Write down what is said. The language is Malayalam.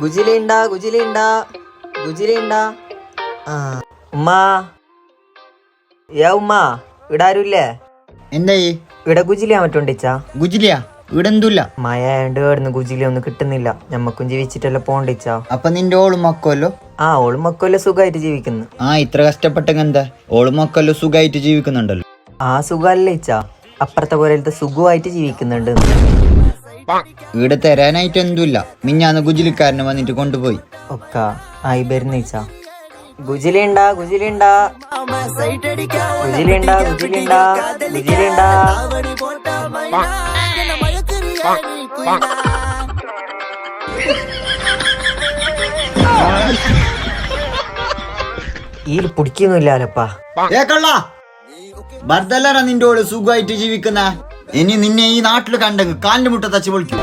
ഗുജിലിണ്ട ഗുജിലിണ്ട ഗുജിലിണ്ട. ആ. ഉമ്മാ. യാ ഉമ്മാ ഇവിടെ ആരുമില്ലേ എന്തായി? ഇവിടെ ഗുജിലിയാൻ പറ്റുണ്ടിച്ചാ ഗുജിലിയാ? ഇവിടെ എന്തുല്ല മഴ ആയതുകൊണ്ട് ഇവിടുന്ന് ഗുജിലി ഒന്നും കിട്ടുന്നില്ല. ഞമ്മക്കും ജീവിച്ചിട്ടല്ല പോണ്ടിച്ചാ അപ്പൊ നിന്റെ ഓളും മക്കല്ലോ ആ ഓളും മക്കൊല്ല സുഖമായിട്ട് ജീവിക്കുന്നു. ആ ഇത്ര കഷ്ടപ്പെട്ടെങ്കിൽ എന്താ? ഓളും മക്കല്ലോ സുഖമായിട്ട് ജീവിക്കുന്നുണ്ടല്ലോ. ആ സുഖമല്ല ഇച്ചാ. അപ്പുറത്തെ പോലത്തെ സുഖമായിട്ട് ജീവിക്കുന്നുണ്ട്. ഇവിടെ തരാനായിട്ട് എന്തുമില്ല. മിഞ്ഞാന്ന് ഗുജിലിക്കാരന് വന്നിട്ട് കൊണ്ടുപോയി. ഒക്ക ആയി വരുന്നിച്ചാ. ഗുജിലിണ്ട ഗുജിലിണ്ട. ഗുജിലിണ്ട ഗുജിലിണ്ട ഗുജിലിണ്ട. ഈ പിടിക്കുന്നില്ലപ്പാ ഏ ബർദല്ലറ നിന്റെ ഓൾ സുഖമായിട്ട് ജീവിക്കുന്ന? ഇനി നിന്നെ ഈ നാട്ടിൽ കണ്ടെങ്കിൽ കാലിന് മുട്ട തച്ച് പൊളിക്കും.